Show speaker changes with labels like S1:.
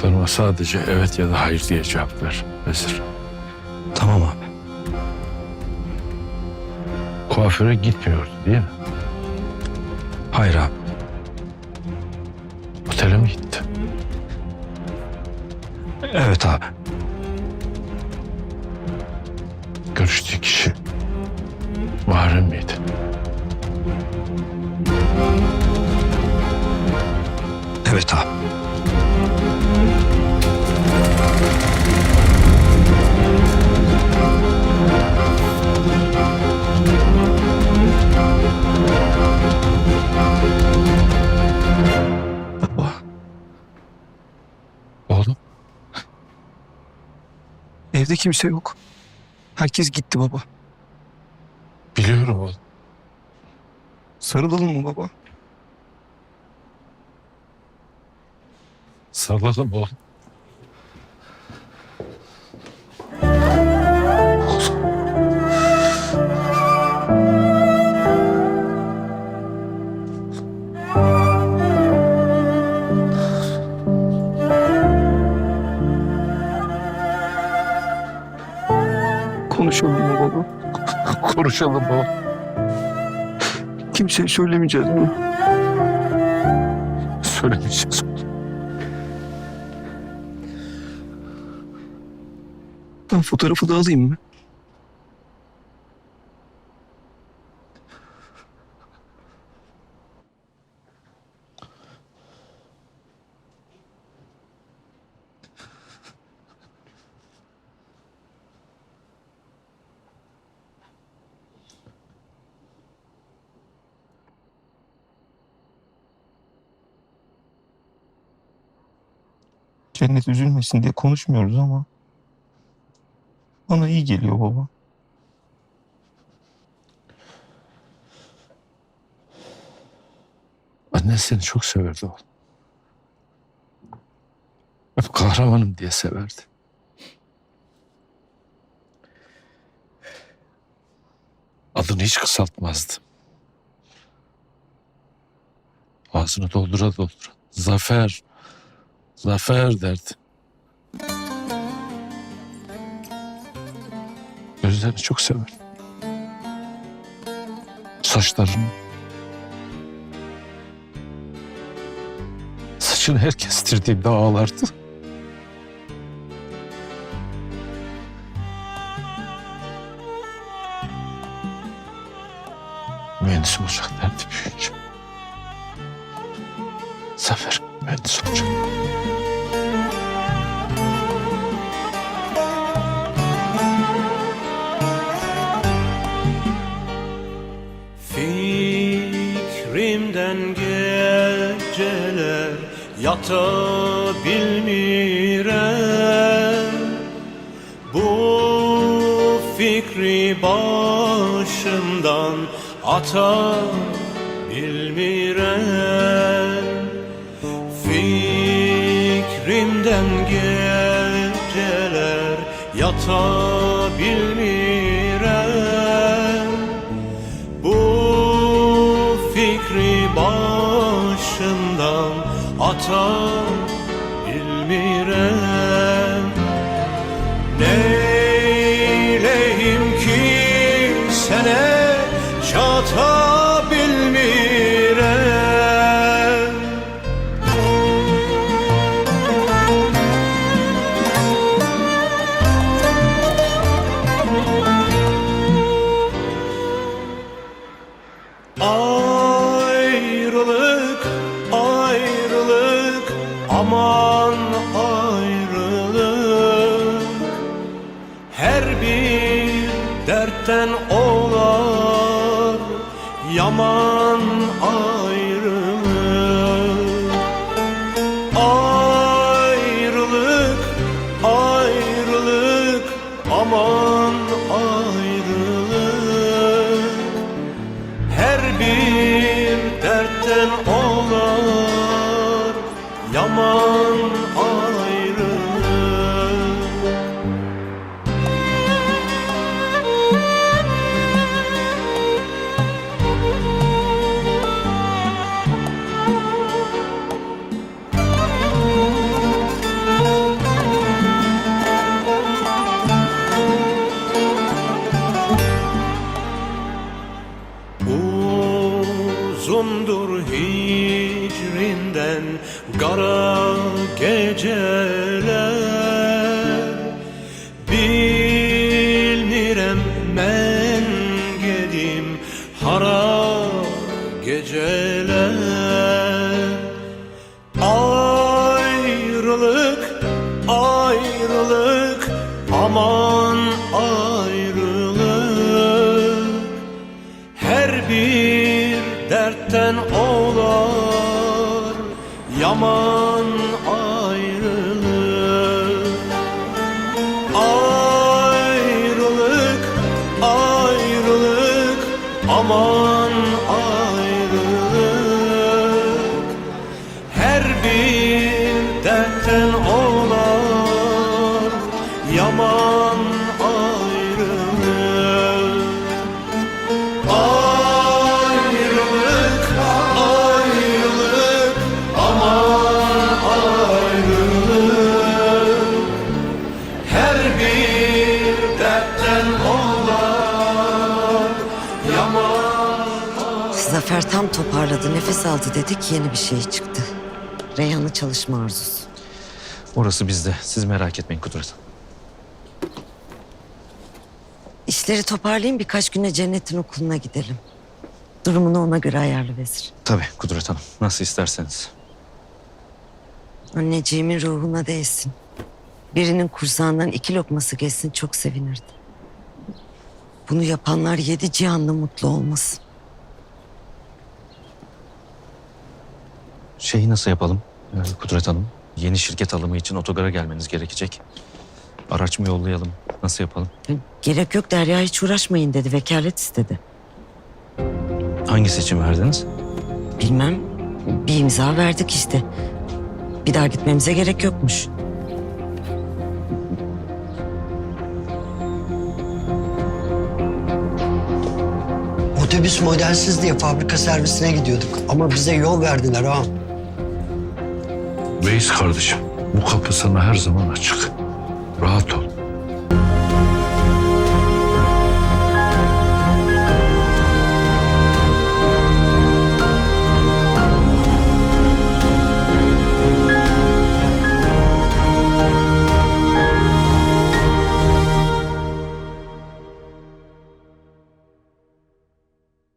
S1: Soracaklarıma sadece evet ya da hayır diye cevap ver Vezir.
S2: Tamam abi.
S1: Kuaföre gitmiyordu değil mi?
S2: Hayır abi.
S1: Otele mi gitti?
S2: Evet abi.
S1: Görüştüğü kişi Muharrem miydi?
S2: Evet abi. Evde kimse yok. Herkes gitti baba.
S1: biliyorum oğlum.
S2: Sarılalım mı baba?
S1: Sarılalım oğlum.
S2: Konuşalım baba?
S1: Konuşalım oğlum.
S2: Kimseye söylemeyeceğiz mi?
S1: Söylemeyeceğiz.
S2: Ben fotoğrafı da alayım mı? Cennet üzülmesin diye konuşmuyoruz ama bana iyi geliyor baba.
S1: Annen seni çok severdi oğlum. Hep kahramanım diye severdi. Adını hiç kısaltmazdı. Ağzını doldura doldura. Zafer, zafer derdi. Gözlerini çok sever. Saçlarını. Saçını her kestirdiğimde ağlardı. Mühendis olacak derdi büyüyünce. Zafer mühendis olacak.
S3: Yatabilmirem. Bu fikri başımdan atabilmirem. Fikrimden geceler yatabilmirem. Bu fikri başımdan song. Her bir dertten olar yaman ayrılık Ayrılık, ayrılık, aman ayrılık her bir dertten olar yaman üzerinden Kara geceler. Bilmirem men gedim Hara geceler. Ayrılık, ayrılık, aman dertten olar yaman ayrılık. Ayrılık, ayrılık, aman
S4: Zafer tam toparladı, nefes aldı dedik yeni bir şey çıktı. Reyhan'ın çalışma arzusu.
S5: Orası bizde. Siz merak etmeyin Kudret.
S4: İşleri toparlayayım birkaç güne Cennet'in okuluna gidelim. Durumunu ona göre ayarlı vezir.
S5: Tabii Kudret Hanım. Nasıl isterseniz.
S4: Anneciğimin ruhuna değsin. Birinin kursağından iki lokması geçsin çok sevinirdim. Bunu yapanlar yedi cihanlı mutlu olmasın.
S5: Şeyi nasıl yapalım ee, Kudret Hanım? Yeni şirket alımı için otogara gelmeniz gerekecek. Araç mı yollayalım? Nasıl yapalım?
S4: Gerek yok Derya hiç uğraşmayın dedi. Vekalet istedi.
S5: Hangi seçim verdiniz?
S4: Bilmem bir imza verdik işte. Bir daha gitmemize gerek yokmuş.
S6: Otobüs modelsiz diye fabrika servisine gidiyorduk. Ama bize yol verdiler ağam.
S1: Veys kardeşim bu kapı sana her zaman açık. Rahat ol.